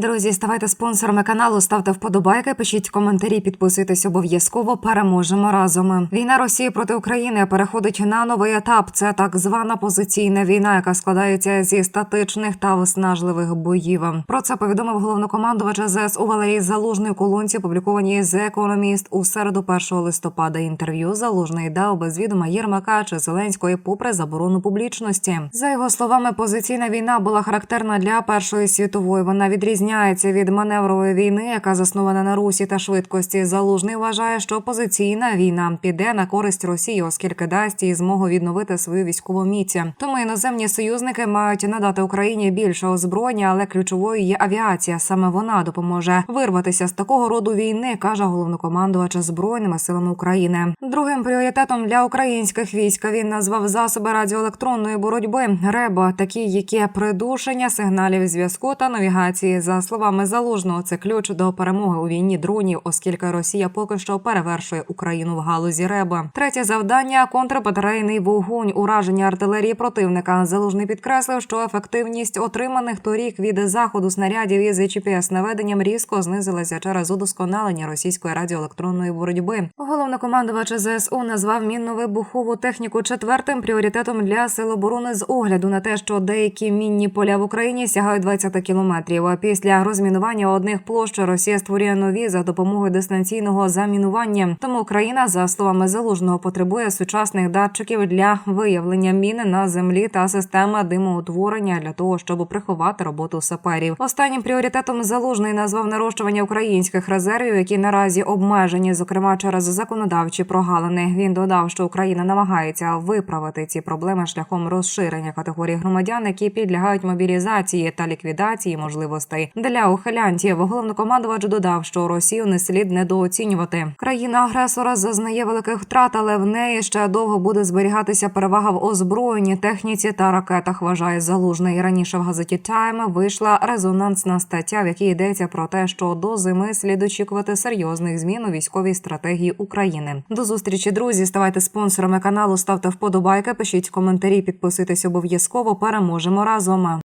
Друзі, ставайте спонсорами каналу, ставте вподобайки, пишіть коментарі, підписуйтесь обов'язково. Переможемо разом. Війна Росії проти України переходить на новий етап. Це так звана позиційна війна, яка складається зі статичних та виснажливих боїв. Про це повідомив головнокомандувач ЗСУ Валерій Залужний у колонці, опублікованій The Economist у середу 1 листопада. Інтерв'ю Залужний дав без відома Єрмака чи Зеленської, попри заборону публічності. За його словами, позиційна війна була характерна для першої світової. Вона відрізняється від маневрової війни, яка заснована на русі та швидкості. Залужний вважає, що позиційна війна піде на користь Росії, оскільки дасть їй змогу відновити свою військову міць. Тому іноземні союзники мають надати Україні більше озброєння, але ключовою є авіація. Саме вона допоможе вирватися з такого роду війни, каже головнокомандувач збройними силами України. Другим пріоритетом для українських військ він назвав засоби радіоелектронної боротьби РЕБО, такі які придушення сигналів зв'язку та навігації. За словами залужного, це ключ до перемоги у війні дронів, оскільки Росія поки що перевершує Україну в галузі РЕБО. Третє завдання контрбатарейний вогонь, ураження артилерії противника. Залужний підкреслив, що ефективність отриманих торік від заходу снарядів із gps наведенням різко знизилася через удосконалення російської радіоелектронної боротьби. Головнокомандувач ЗСУ назвав мінну вибухову техніку четвертим пріоритетом для сил оборони з огляду на те, що деякі мінні поля в Україні сягають 20 кілометрів. А після розмінування одних площ Росія створює нові за допомогою дистанційного замінування. Тому Україна, за словами залужного, потребує сучасних датчиків для виявлення міни на землі та системи димоутворення для того, щоб приховати роботу саперів. Останнім пріоритетом залужний назвав нарощування українських резервів, які наразі обмежені, зокрема через законодавчі прогалини. Він додав, що Україна намагається виправити ці проблеми шляхом розширення категорії громадян, які підлягають мобілізації та ліквідації можливостей для ухилянтів. Головнокомандувач додав, що Росію не слід недооцінювати. Країна агресора зазнає великих втрат, але в неї ще довго буде зберігатися перевага в озброєнні, техніці та ракетах. Вважає залужний. Раніше в газеті Time вийшла резонансна стаття, в якій йдеться про те, що до зими слід очікувати серйозних змін у військовій стратегії України. До зустрічі, друзі. Ставайте спонсорами каналу, ставте вподобайки, пишіть коментарі, підписуйтесь обов'язково. Переможемо разом.